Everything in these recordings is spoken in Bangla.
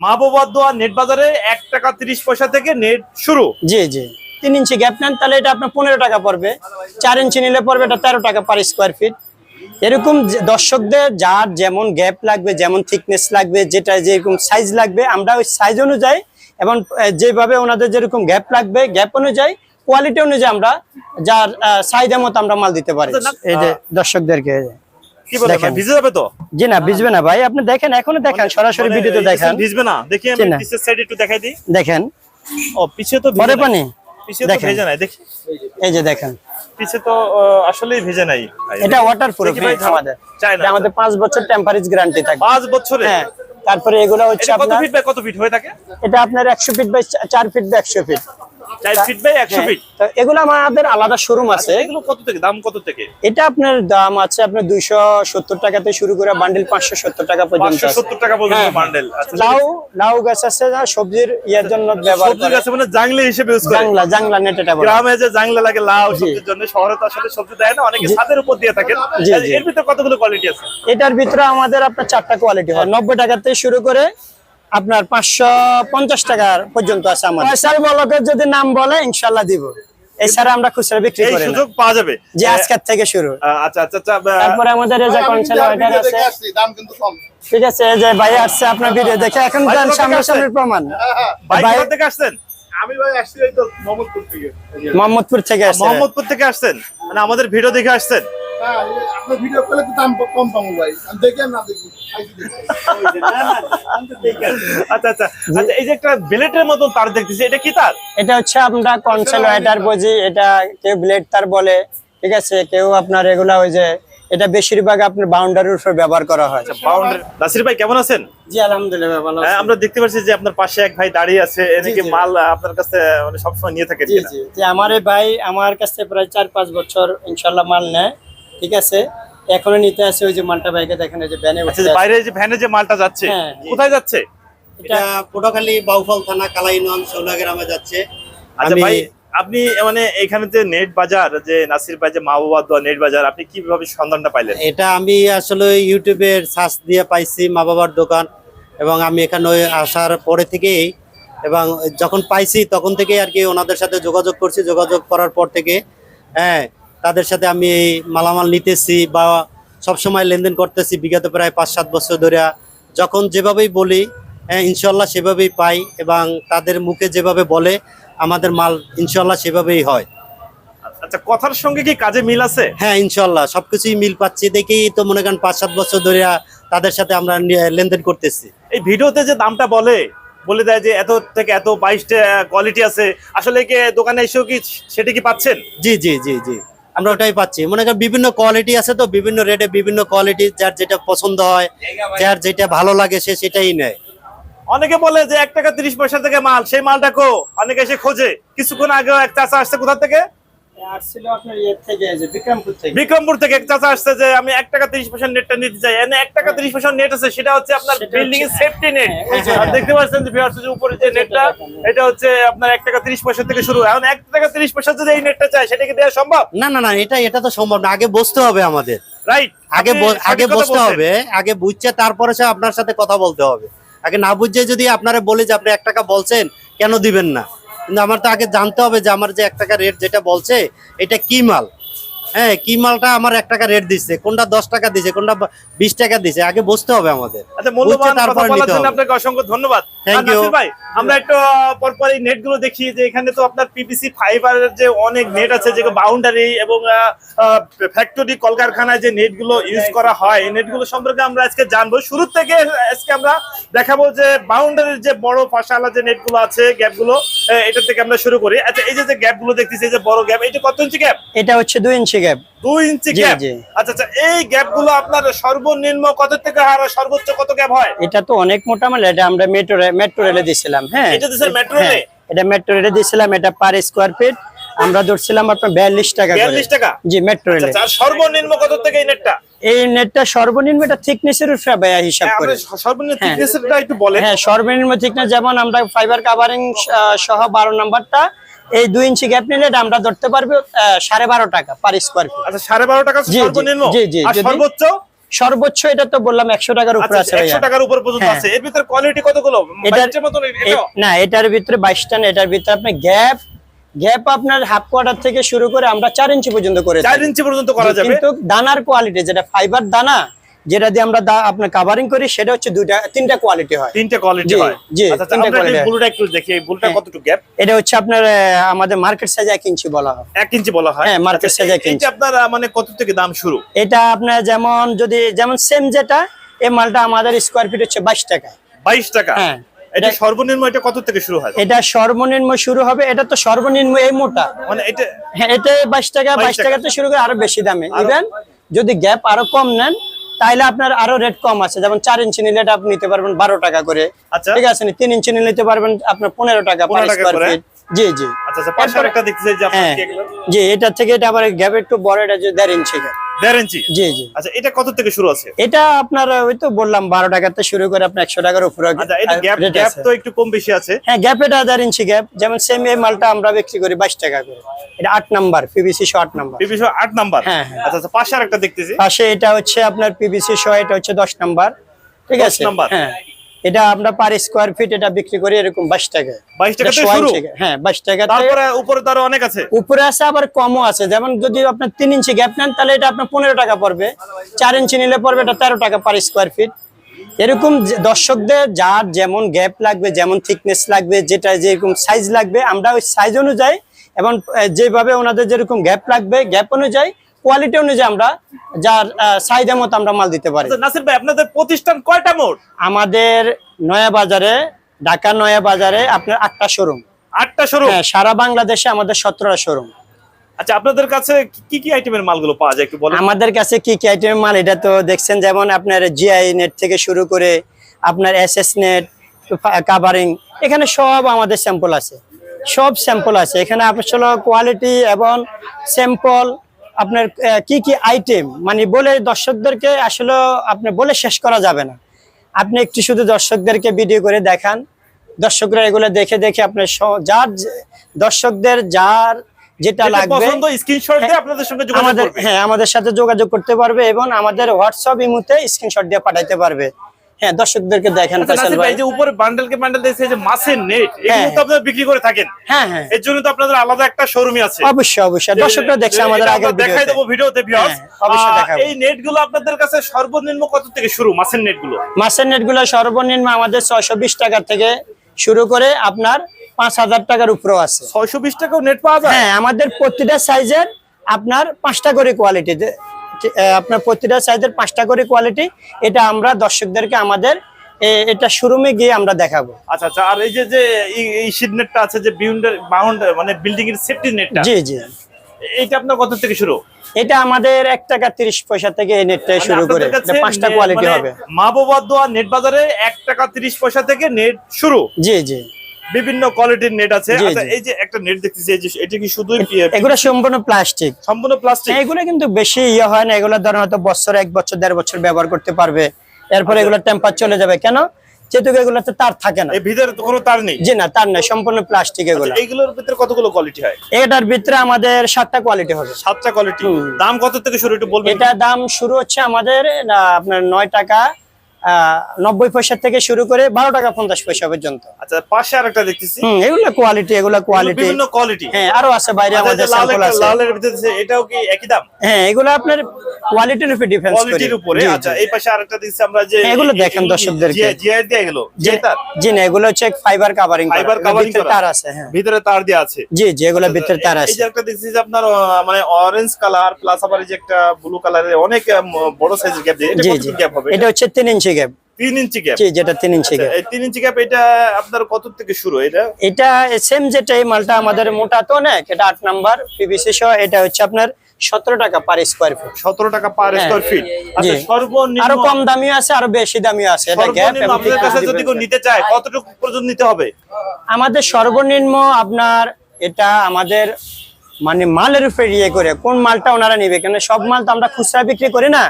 মাহবুবাদোয়া নেট বাজারে এক টাকা তিরিশ পয়সা থেকে নেট শুরু। জি জি। তিন ইঞ্চি গ্যাপ নেন তাহলে এটা আপনার পনেরো টাকা পড়বে। চার ইঞ্চি নিলে পড়বে এটা তেরো টাকা পার স্কোয়ার ফিট এরকম দর্শকদের যার যেমন গ্যাপ লাগবে যেমন থিকনেস লাগবে যেটা যেরকম সাইজ লাগবে আমরা ওই সাইজ অনুযায়ী এবং যেভাবে ওনাদের যেরকম গ্যাপ লাগবে গ্যাপ অনুযায়ী কোয়ালিটি অনুযায়ী আমরা যার সাইজের মতো আমরা মাল দিতে পারি। আচ্ছা, এই যে দর্শকদেরকে কি বলে ভিজে যাবে তো? জি না ভিজবে না ভাই। আপনি দেখেন এখনও দেখেন সরাসরি ভিডিওতে এই দেখেন। ভিজবে না। দেখি আমি পিছের সাইড একটু দেখাই দিই। দেখেন। ও পিছে তো ভিজে পানি? পিছে তো ভেজে নাই দেখি। এই যে দেখেন। পিছে তো আসলেই ভেজে নাই। এটা ওয়াটার প্রুফ আমাদের। বছর টেম্পারেজ গ্যারান্টি বছরে? হ্যাঁ তারপরে এগুলো হচ্ছে কত ফিট বাই কত ফিট হয়ে থাকে? এটা আপনার একশো ফিট বাই চার ফিট বাই ফিট চার ফিট বাই একশো ফিট এগুলো আমাদের আলাদা শোরুম আছে। এগুলো কত থেকে? দাম কত থেকে? এটা আপনার দাম আছে আপনার দুইশো সত্তর টাকাতে শুরু করে বান্ডেল পাঁচশো সত্তর টাকা পর্যন্ত সত্তর টাকা পর্যন্ত হ্যাঁ। বান্ডেল আচ্ছা লাউ লাউ গাছ আছে যা সবজির ইয়ের জন্য ব্যবহার সবজি মানে জাংলি হিসেবে ইউজ করে। জাংলা জাংলা নেট এটা গ্রামে যে জাংলা লাগে লাউ সবজির জন্য শহরে তো আসলে সবজি দেয় না অনেকে ছাদের উপর দিয়ে জি। এর ভিতরে কতগুলো কোয়ালিটি আছে? এটার ভিতরে আমাদের আপনার চারটা কোয়ালিটি হয়। নব্বই টাকা থেকে শুরু করে আপনার পাঁচশো পঞ্চাশ টাকার পর্যন্ত আছে আমাদের। পয়সার বলকের যদি নাম বলে ইনশাল্লাহ দিব। এছাড়া আমরা খুচরা বিক্রি করি সুযোগ পাওয়া যাবে। যে আজকের থেকে শুরু। আচ্ছা আচ্ছা আচ্ছা তারপরে আমাদের এই যে কনসেল আছে। দাম কিন্তু কম। ঠিক আছে যে ভাই আসছে আপনার ভিডিও দেখে। এখন যান প্রমাণ। ভাই ভাই- কোথা থেকে আসছেন? আমি ভাই আসছি এই তো মোহাম্মদপুর থেকে। মোহাম্মদপুর থেকে আসছে। মোহাম্মদপুর থেকে আসছেন? মানে আমাদের ভিডিও দেখে আসছেন? হ্যাঁ আপনার ভিডিও পেলে তো দাম কম পাবো ভাই। আমি দেখি না দেখি আচ্ছা আচ্ছা। আচ্ছা এই যে একটা ব্লেটের মতো তার দেখতেছি এটা কি তার? এটা হচ্ছে আমরা কনসেল ওয়াটার বুঝি এটা কেউ ব্লেড তার বলে ঠিক আছে? কেউ আপনার এগুলা ওই যে এটা বেশিরভাগ আপনার বাউন্ডারির উপর ব্যবহার করা হয়। বাউন্ডারি নাসির ভাই কেমন আছেন? জি আলহামদুলিল্লাহ ভালো হ্যাঁ, আমরা দেখতে পাচ্ছি যে আপনার পাশে এক ভাই দাঁড়িয়ে আছে এদিকে মাল আপনার কাছে মানে সবসময় নিয়ে জি? জি। যে আমার এই ভাই আমার কাছে প্রায় চার পাঁচ বছর ইনশাল্লাহ মাল নেয়। ঠিক আছে? এখনও নিতে আছে ওই যে মালটা বাইকে দেখেন এই যে ব্যানে আচ্ছা বাইরে যে ভ্যানে যে মালটা যাচ্ছে হ্যাঁ। কোথায় যাচ্ছে? এটা পটুয়াখালী বাউফল থানা কালাইনন সোনা গ্রামে যাচ্ছে। আচ্ছা ভাই আপনি মানে এখানে যে নেট বাজার যে নাসির ভাই যে মাহবুবাদ নেট বাজার আপনি কীভাবে সন্ধানটা পাইলেন? এটা আমি আসলে ইউটিউবের সার্চ দিয়ে পাইছি মা বাবার দোকান এবং আমি এখানে ওই আসার পরে থেকেই এবং যখন পাইছি তখন থেকেই আর কি ওনাদের সাথে যোগাযোগ করছি। যোগাযোগ করার পর থেকে হ্যাঁ তাদের সাথে আমি এই মালামাল নিতেছি বা সবসময় লেনদেন করতেছি বিগত প্রায় পাঁচ সাত বছর ধরে। যখন যেভাবেই বলি হ্যাঁ ইনশাল্লাহ সেভাবেই পাই এবং তাদের মুখে যেভাবে বলে আমাদের মাল ইনশাল্লাহ সেভাবেই হয়। আচ্ছা কথার সঙ্গে কি কাজে মিল আছে? হ্যাঁ ইনশাল্লাহ সবকিছুই মিল পাচ্ছি। দেখেই তো মনে করেন পাঁচ সাত বছর ধরে তাদের সাথে আমরা লেনদেন করতেছি। এই ভিডিওতে যে দামটা বলে বলে দেয় যে এত থেকে এত বাইশটা কোয়ালিটি আছে আসলে কি দোকানে এসেও কি সেটা কি পাচ্ছেন? জি জি জি জি। আমরা ওটাই পাচ্ছি। মনে করেন বিভিন্ন কোয়ালিটি আছে তো, বিভিন্ন রেটে বিভিন্ন কোয়ালিটি যার যেটা পছন্দ হয়, যার যেটা ভালো লাগে সে সেটাই নেয়। অনেকে বলে যে এক টাকা তিরিশ পয়সা থেকে মাল, সেই মালটা কো? অনেকে এসে খোঁজে। কিছুক্ষণ আগেও এক চাষা আসছে কোথা থেকে? আসছিল আপনার ইয়ে থেকে এই বিক্রমপুর থেকে। বিক্রমপুর থেকে এক চাচা আসছে যে আমি এক টাকা তিরিশ পয়সা নেটটা নিতে চাই। এনে এক টাকা তিরিশ পয়সা নেট আছে সেটা হচ্ছে আপনার বিল্ডিং এর সেফটি নেট হ্যাঁ, ওই যে- আর দেখতে পাচ্ছেন যে viewers, উপরে যে নেটটা এটা হচ্ছে আপনার এক টাকা তিরিশ পয়সা থেকে শুরু। এখন এক টাকা তিরিশ পয়সা যদি এই নেটটা চাই সেটা কি দেওয়া সম্ভব? না না না এটা এটা তো সম্ভব না। আগে বসতে হবে আমাদের। রাইট আগে আগে বসতে হবে আগে বুঝছে তারপরে সে আপনার সাথে কথা বলতে হবে। আগে না বুঝছে যদি আপনারা বলে যে আপনি এক টাকা বলছেন কেন দিবেন না? কিন্তু আমার তো আগে জানতে হবে যে আমার যে এক টাকা রেট যেটা বলছে, এটা কি মাল? হ্যাঁ কি মালটা আমার এক টাকা রেট দিচ্ছে কোনটা দশ টাকা দিছে? কোনটা বিশ টাকা দিছে? আগে বসতে হবে আমাদের। আচ্ছা মূল্যবান কথা বলার জন্য আপনাকে অসংখ্য ধন্যবাদ। ভাই আমরা একটু পরপর এই নেটগুলো দেখি যে এখানে তো আপনার পিপিসি ফাইবারের যে অনেক নেট আছে যেগুলো বাউন্ডারি এবং ফ্যাক্টরি কলকারখানায় যে নেটগুলো ইউজ করা হয় এই নেটগুলো সম্পর্কে আমরা আজকে জানব। শুরু থেকে আজকে আমরা দেখাবো যে বাউন্ডারির যে বড় ফাঁসালা যে নেটগুলো আছে গ্যাপগুলো এটা থেকে আমরা শুরু করি। আচ্ছা এই যে যে গ্যাপগুলো দেখতেছি এই যে বড় গ্যাপ এটা কত ইঞ্চি গ্যাপ এটা হচ্ছে দুই ইঞ্চি গ্যাপ ইঞ্চি গ্যাপ আচ্ছা আচ্ছা এই আপনার সর্বনিম্ন কত থেকে আর সর্বোচ্চ কত গ্যাপ হয়? এটা তো অনেক মোটা এটা আমরা মেট্রো মেট্রো রেলে দিছিলাম হ্যাঁ। এটা দিছেন metro রেলে? হ্যাঁ, এটা মেট্রো রেলে দিছিলাম এটা পার স্কোয়ার ফিট আমরা ধরছিলাম আপনার বিয়াল্লিশ টাকা করে। 42 টাকা? জি মেট্রো রেলে আচ্ছা সর্বনিম্ন কত থেকে এই নেটটা এই নেটটা সর্বনিম্ন এটা থিকনেসের হিসাব হ্যাঁ, করে। সর্বনিম্ন হ্যাঁ। thickness-টা একটু বলেন। হ্যাঁ সর্বনিম্ন থিকনেস যেমন আমরা ফাইবার কাভারিং সহ বারো নাম্বারটা এই দুই ইঞ্চি গ্যাপ নিলে আমরা ধরতে পারবে সাড়ে বারো টাকা পার স্কোয়ার ফিট আচ্ছা সাড়ে বারো টাকা জি, জি, সর্বনিম্ন? জি, জি, সর্বোচ্চ? সর্বোচ্চ এটা তো বললাম একশো টাকার উপরে আচ্ছা আছে একশো টাকার উপর পর্যন্ত হ্যাঁ। আছে। এর ভিতরে কোয়ালিটি কতগুলো? না এটার ভিতরে বাইশটা না এটার ভিতরে আপনার গ্যাপ গ্যাপ আপনার হাফ কোয়ার্টার থেকে শুরু করে আমরা চার ইঞ্চি পর্যন্ত করে চার ইঞ্চি পর্যন্ত করা যাবে? কিন্তু দানার কোয়ালিটি যেটা ফাইবার দানা যেটা দিয়ে আমরা আপনার কাভারিং করি সেটা হচ্ছে দুইটা তিনটা কোয়ালিটি হয়। তিনটা কোয়ালিটি হয়। জি, আচ্ছা আচ্ছা, তিনটে হয়। বুলুটা একটু দেখি এই বুলুটা হ্যাঁ। কতটুকু গ্যাপ এটা হচ্ছে আপনার আমাদের মার্কেট সাইজ এক ইঞ্চি বলা হয়। এক ইঞ্চি বলা হয়? হ্যাঁ, মার্কেট এই- এক ইঞ্চি। এইটা আপনার মানে কত থেকে দাম শুরু? এটা আপনার যেমন যদি যেমন সেম যেটা এই মালটা আমাদের স্কোয়ার ফিট হচ্ছে বাইশ টাকা। বাইশ টাকা? হ্যাঁ। এটা সর্বনিম্ন এটা কত থেকে শুরু হয়? এটা সর্বনিম্ন শুরু হবে এটা তো সর্বনিম্ন এই মোটা। মানে এটা হ্যাঁ এটা বাইশ টাকা 22 বাইশ টাকা। তো শুরু করে আরও বেশি দামে। ইভেন যদি গ্যাপ আরও কম নেন তাহলে আপনার আরও রেট কম আছে যেমন চার ইঞ্চি নিলে এটা আপনি নিতে পারবেন বারো টাকা করে আচ্ছা। ঠিক আছে তিন ইঞ্চি নিলে নিতে পারবেন আপনার পনেরো টাকা 15 টাকা স্কোয়ার করে? ফিট জি জি আচ্ছা আচ্ছা হ্যাঁ? জি এটা থেকে এটা আবার গ্যাপ একটু বড় এটা যে দেড় ইঞ্চি। দেড় ইঞ্চি? জি জি। আচ্ছা এটা কত থেকে শুরু আছে? এটা আপনার ওই তো বললাম বারো টাকাতে শুরু করে আপনার একশো টাকার উপরে আচ্ছা গ্যাপ আছে। তো একটু কম বেশি আছে। হ্যাঁ গ্যাপ এটা দেড় ইঞ্চি গ্যাপ যেমন সেম এই মালটা আমরা বিক্রি করি বাইশ টাকা করে। এটা আট নাম্বার শো আট নাম্বার। আট নাম্বার? হ্যাঁ, হ্যাঁ। আচ্ছা আচ্ছা পাশে আরেকটা দেখতেছি। পাশে এটা হচ্ছে আপনার পিবিসি শো এটা হচ্ছে দশ নাম্বার। ঠিক আছে? নাম্বার। হ্যাঁ। এটা আমরা পার স্কোয়ার ফিট এটা বিক্রি করি এরকম বাইশ টাকায়। 22 টাকা শুরু? ইঞ্চি, হ্যাঁ বাইশ টাকা তারপরে উপরে তো অনেক আছে। উপরে আছে আবার কমও আছে। যেমন যদি আপনার তিন ইঞ্চি গ্যাপ নেন তাহলে এটা আপনার পনেরো টাকা পড়বে। চার ইঞ্চি নিলে পড়বে এটা তেরো টাকা পার স্কোয়ার ফিট এরকম দর্শকদের যার যেমন গ্যাপ লাগবে যেমন থিকনেস লাগবে যেটা যেরকম সাইজ লাগবে আমরা ওই সাইজ অনুযায়ী এবং যেভাবে ওনাদের যেরকম গ্যাপ লাগবে গ্যাপ অনুযায়ী কোয়ালিটি অনুযায়ী আমরা যার সাইজের মতো আমরা মাল দিতে পারি। আচ্ছা নাসির ভাই আপনাদের প্রতিষ্ঠান কয়টা মোট? আমাদের নয়া বাজারে ঢাকা নয়া বাজারে আপনার আটটা শোরুম আটটা শোরুম হ্যাঁ সারা বাংলাদেশে আমাদের সতেরোটা শোরুম আচ্ছা আপনাদের কাছে কি কি আইটেমের মালগুলো পাওয়া যায় একটু বলেন? আমাদের কাছে কি কি আইটেম মাল এটা তো দেখছেন যেমন আপনার জিআই নেট থেকে শুরু করে আপনার এস এস নেট কাভারিং এখানে সব আমাদের স্যাম্পল আছে। সব স্যাম্পল আছে। এখানে আসলে কোয়ালিটি এবং স্যাম্পল আপনার কি কি আইটেম মানে বলে দর্শকদেরকে আসলে আপনি বলে শেষ করা যাবে না। আপনি একটু শুধু দর্শকদেরকে ভিডিও করে দেখান। দর্শকরা এগুলো দেখে দেখে আপনার যার দর্শকদের যার যেটা লাগবে পছন্দ স্ক্রিনশট দিয়ে আপনাদের সঙ্গে যোগাযোগ আমাদের হ্যাঁ আমাদের সাথে যোগাযোগ করতে পারবে এবং আমাদের হোয়াটসঅ্যাপ ইমুতে স্ক্রিনশট দিয়ে পাঠাইতে পারবে। হ্যাঁ দর্শকদেরকে দেখেন আচ্ছা, ফয়সাল ভাই ভাই। যে উপরে বান্ডেল কে বান্ডেল দিয়েছে যে মাছের নেট এগুলো হ্যাঁ। তো আপনারা বিক্রি করে থাকেন। হ্যাঁ হ্যাঁ। এর জন্য তো আপনাদের আলাদা একটা শোরুমই আছে। অবশ্যই অবশ্যই। দর্শকরা দেখছে যে আমাদের আগের দেখাই ভিডিওতে। ভিডিওতে ভিউয়ার্স হ্যাঁ, অবশ্যই দেখাবো। এই নেটগুলো আপনাদের কাছে সর্বনিম্ন কত থেকে শুরু মাছের নেটগুলো? মাছের নেটগুলো সর্বনিম্ন আমাদের ছয়শো বিশ টাকা থেকে শুরু করে আপনার পাঁচ হাজার টাকার উপরেও আছে। ছয়শো বিশ টাকাও নেট পাওয়া যায়? হ্যাঁ আমাদের প্রতিটা সাইজের আপনার পাঁচটা করে কোয়ালিটি আপনার প্রতিটা সাইজের পাঁচটা করে কোয়ালিটি এটা আমরা দর্শকদেরকে আমাদের এটা শোরুমে গিয়ে আমরা দেখাবো। আচ্ছা আচ্ছা আর এই যে যে এই- শীট নেটটা আছে যে বিউন্ডার বাউন্ড মানে বিল্ডিং এর সেফটি নেটটা জি জি। এইটা আপনার কত থেকে শুরু? এটা আমাদের এক টাকা তিরিশ পয়সা থেকে এই নেটটা মানে শুরু করে পাঁচটা কোয়ালিটি মানে হবে। মা বাবা দোয়া নেট বাজারে এক টাকা তিরিশ পয়সা থেকে নেট শুরু। জি জি। বিভিন্ন কোয়ালিটির নেট আছে। আচ্ছা এই যে একটা নেট দেখতেছি এই যে এটা কি শুধুই এগুলো সম্পূর্ণ প্লাস্টিক সম্পূর্ণ প্লাস্টিক এগুলো কিন্তু বেশি ইয়ে হয় না এগুলো ধরেন হয়তো বছর এক বছর দেড় বছর ব্যবহার করতে পারবে। এরপরে আচ্ছা। এগুলো টেম্পার চলে যাবে। কেন? যেহেতু এগুলোতে তার থাকে না। এই ভিতরে তো কোনো তার নেই? জি না তার নাই সম্পূর্ণ প্লাস্টিক এগুলো। আচ্ছা, এইগুলোর ভিতরে কতগুলো কোয়ালিটি হয়? এটার ভিতরে আমাদের সাতটা কোয়ালিটি হবে। সাতটা কোয়ালিটি দাম কত থেকে শুরু একটু বলবেন? এটা দাম শুরু হচ্ছে আমাদের আপনার নয় টাকা নব্বই পয়সা থেকে শুরু করে বারো টাকা পঞ্চাশ পয়সা পর্যন্ত। আচ্র পাশে আরেকটা দেখতেছি। হম এগুলো কোয়ালিটি এগুলো কোয়ালিটি বিভিন্ন কোয়ালিটি হ্যাঁ আরও আছে বাইরে আমাদের স্যাম্পল আছে। লালের ভিতরে এটাও কি একই দাম? হ্যাঁ এগুলো আপনার কোয়ালিটির উপর ডিফেন্স করে। কোয়ালিটির উপরে জি, জি। আচ্ছা এই পাশে আরেকটা দেখছি আমরা যে হ্যাঁ, এগুলো দেখেন দর্শকদেরকে। দিয়ে এগুলো জি তার জি না এগুলো হচ্ছে ফাইবার কাভারিং ফাইবার কাভারিং তার আছে হ্যাঁ। ভিতরে তার দেওয়া আছে। জি জি এগুলো ভিতরে তার এই আছে। যে একটা দেখছি যে আপনার মানে অরেঞ্জ কালার প্লাস আবার এই যে একটা ব্লু কালারের অনেক বড় সাইজের গ্যাপ দিয়ে এটা কত গ্যাপ হবে এটা হচ্ছে তিন ইঞ্চি গ্যাপ তিন ইঞ্চি গ্যাপ যেটা তিন ইঞ্চি গ্যাপ এই তিন ইঞ্চি গ্যাপ এটা আপনার কত থেকে শুরু এটা? এটা সেম যেটা এই মালটা আমাদের মোটা তো অনেক এটা আট নাম্বার পিভিসি সহ এটা হচ্ছে আপনার সতেরো টাকা পার স্কোয়ার ফিট সতেরো টাকা পার হ্যাঁ। স্কোয়ার ফিট আচ্ছা সর্বনিম্ন আরও কম দামিও আছে আরও বেশি দামিও আছে এটা গ্যাপ আপনাদের কাছে যদি কেউ নিতে চায় কতটুকু পর্যন্ত নিতে হবে? আমাদের সর্বনিম্ন আপনার এটা আমাদের মানে মালের উপরে ইয়ে করে কোন মালটা ওনারা নিবে? কেন সব মাল তো আমরা খুচরা বিক্রি করি না?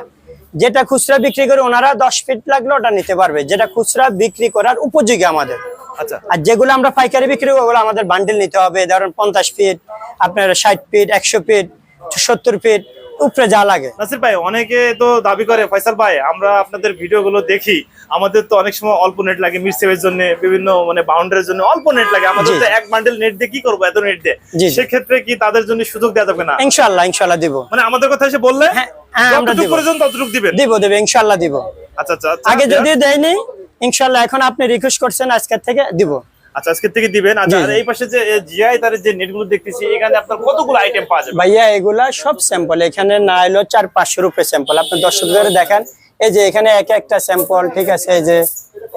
যেটা খুচরা বিক্রি করে ওনারা দশ ফিট লাগলে ওটা নিতে পারবে। যেটা খুচরা বিক্রি করার উপযোগী আমাদের। আচ্ছা। আর যেগুলো আমরা পাইকারি বিক্রি করব ওগুলো আমাদের বান্ডেল নিতে হবে। ধরেন পঞ্চাশ ফিট আপনার ষাট ফিট একশো ফিট সত্তর ফিট উপরে যা লাগে। নাসির ভাই অনেকে তো দাবি করে ফয়সাল ভাই আমরা আপনাদের ভিডিও গুলো দেখি। আমাদের তো অনেক সময় অল্প নেট লাগে মিরসেভের জন্য বিভিন্ন মানে বাউন্ডারির জন্য অল্প নেট লাগে। আমাদের তো এক বান্ডেল নেট দিয়ে কি করব এত নেট দিয়ে? জি। সেক্ষেত্রে কি তাদের জন্য সুযোগ দেওয়া যাবে না? ইনশাল্লাহ ইনশাল্লাহ দিব। মানে আমাদের কথা এসে বললে হ্যাঁ, হ্যাঁ, দিব। দেবে ইনশাল্লাহ দিব। আচ্ছা আচ্ছা আচ্ছা। আগে যদি দেয়নি ইনশাল্লাহ এখন আপনি রিকোয়েস্ট করছেন আজকের থেকে দিব। আচ্ছা আজকে থেকে দিবেন। আচ্ছা এই পাশে যে জিআই তার যে নেটগুলো দেখতেছি এখানে আপনার কতগুলো আইটেম পাওয়া যাবে? ভাইয়া এগুলা সব স্যাম্পল এখানে না এলো চার পাঁচশো রুপে স্যাম্পল আপনি দর্শকদের দেখেন এই যে এখানে এক একটা স্যাম্পল ঠিক আছে এই যে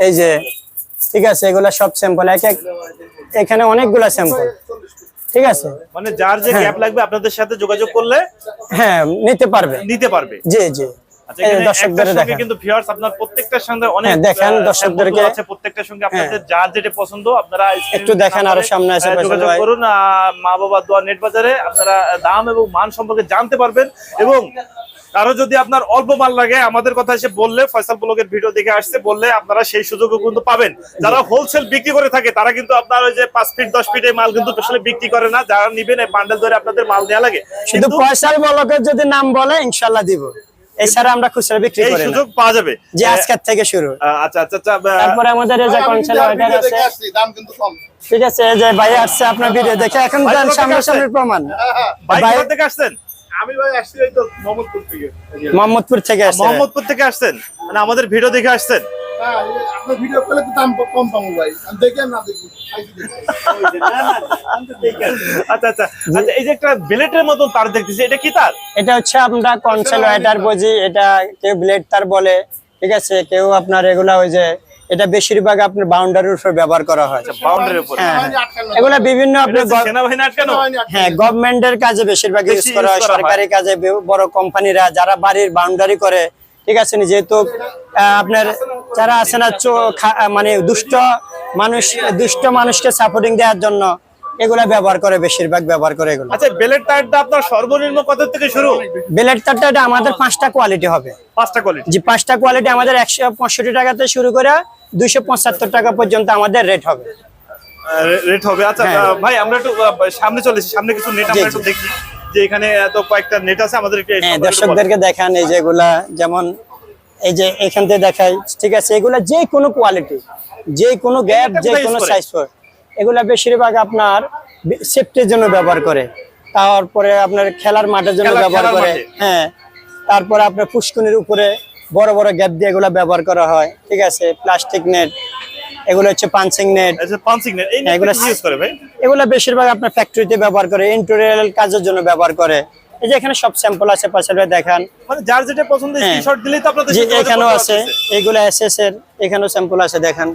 এই যে ঠিক আছে এগুলা সব স্যাম্পল এক এক এখানে অনেকগুলা স্যাম্পল ঠিক আছে? মানে যার যে। গ্যাপ লাগবে আপনাদের সাথে যোগাযোগ করলে হ্যাঁ নিতে পারবে। নিতে পারবে। জি জি। দর্শকদের একটার সঙ্গে দেখেন। কিন্তু ভিউয়ার্স আপনার প্রত্যেকটার সঙ্গে অনেক হ্যাঁ, দর্শকদেরকে। আছে প্রত্যেকটার সঙ্গে আপনাদের যার যেটা পছন্দ আপনারা একটু দেখান আরও সামনে আছে যোগাযোগ করুন মা বাবা দোয়া নেট বাজারে আপনারা দাম এবং মান সম্পর্কে জানতে পারবেন। এবং কারও যদি আপনার অল্প মাল লাগে আমাদের কথা এসে বললে ফয়সাল ব্লগের ভিডিও দেখে আসছে বললে আপনারা সেই সুযোগও কিন্তু পাবেন। যারা হোলসেল বিক্রি করে থাকে তারা কিন্তু আপনার ওই যে পাঁচ ফিট দশ ফিট মাল কিন্তু আসলে বিক্রি করে না। যারা নিবেন এই বান্ডেল ধরে আপনাদের মাল দেওয়া লাগে। শুধু কিন্তু পয়সার বলকের যদি নাম বলে ইনশাল্লাহ দিব। এছাড়া আমরা খুচরা বিক্রি করি সুযোগ পাওয়া যাবে। যে আজকের থেকে শুরু। আচ্ছা আচ্ছা আচ্ছা তারপরে আমাদের যে কনসেল ভিডিও আছে। দেখে দাম কিন্তু কম। ঠিক আছে যে ভাই আসছে আপনার ভিডিও দেখে। এখন থেকে সামনে সামনে প্রমাণ। হ্যাঁ, হ্যাঁ। ভাই থেকে আসছেন? আমি ভাই আসছি এই তো মোহাম্মদপুর থেকে। মোহাম্মদপুর থেকে আসছে। মোহাম্মদপুর থেকে আসছেন? মানে আমাদের ভিডিও দেখে আসছেন? আপনার ভিডিও পেলে তো দাম কম পাবো ভাই। আমি দেখি না দেখি। আচ্ছা আচ্ছা আচ্ছা এই যে একটা বেলেটের মতন তার দেখতেছি এটা কি তার? এটা হচ্ছে আমরা কনসেল বুঝি এটা কেউ ব্লেড তার বলে ঠিক আছে? কেউ আপনার এগুলা ওই যে এটা বেশিরভাগ আপনার বাউন্ডারির উপর ব্যবহার করা হয়। হ্যাঁ। এগুলা বিভিন্ন। হ্যাঁ গভর্নমেন্টের কাজে বেশিরভাগ ইউজ হয় করা হয়। সরকারি কাজে বড় কোম্পানিরা যারা বাড়ির বাউন্ডারি করে ঠিক আছে নি? যেহেতু আপনার যারা আছে না মানে দুষ্ট মানুষ দুষ্ট মানুষকে সাপোর্টিং দেওয়ার জন্য এগুলা ব্যবহার করে বেশিরভাগ ব্যবহার করে এগুলো। আচ্ছা বেলেট তারটা আপনার সর্বনিম্ন কত থেকে শুরু? বেলেট তারটা এটা আমাদের পাঁচটা কোয়ালিটি হবে। পাঁচটা কোয়ালিটি যে পাঁচটা কোয়ালিটি আমাদের একশো পঁয়ষট্টি টাকাতে শুরু করে দুইশো পঁচাত্তর টাকা পর্যন্ত আমাদের রেট হবে। রেট হবে। আচ্ছা হ্যাঁ। ভাই আমরা একটু সামনে চলেছি সামনে কিছু নেট আমরা একটু দেখি। যে এখানে এত কয়েকটা নেট আছে আমাদের হ্যাঁ। দর্শকদেরকে দেখান এই যেগুলা যেমন এই যে এখান থেকে দেখাই ঠিক আছে এগুলা যে কোনো কোয়ালিটি যে কোনো গ্যাপ যে কোনো সাইজ এগুলা বেশিরভাগ আপনার সেফটির জন্য ব্যবহার করে। তারপরে আপনার খেলার মাঠের জন্য ব্যবহার করে। হ্যাঁ তারপরে আপনার পুষ্কুনির উপরে বড় বড় গ্যাপ দিয়ে এগুলা ব্যবহার করা হয় ঠিক আছে প্লাস্টিক নেট এগুলো হচ্ছে পাঞ্চিং নেট পাঞ্চিং নেট হ্যাঁ, এগুলো- ইউজ করে ভাই? এগুলো বেশিরভাগ আপনার ফ্যাক্টরিতে ব্যবহার করে ইন্টোরিয়াল কাজের জন্য ব্যবহার করে। এই যে এখানে সব স্যাম্পল আছে পাশে দেখান। মানে যার যেটা পছন্দ হ্যাঁ। স্ক্রিনশট দিলেই তো আপনাদের জি সাথে যোগাযোগ এখানেও আছে। এগুলো এসএস এর এখানেও স্যাম্পল আছে দেখেন।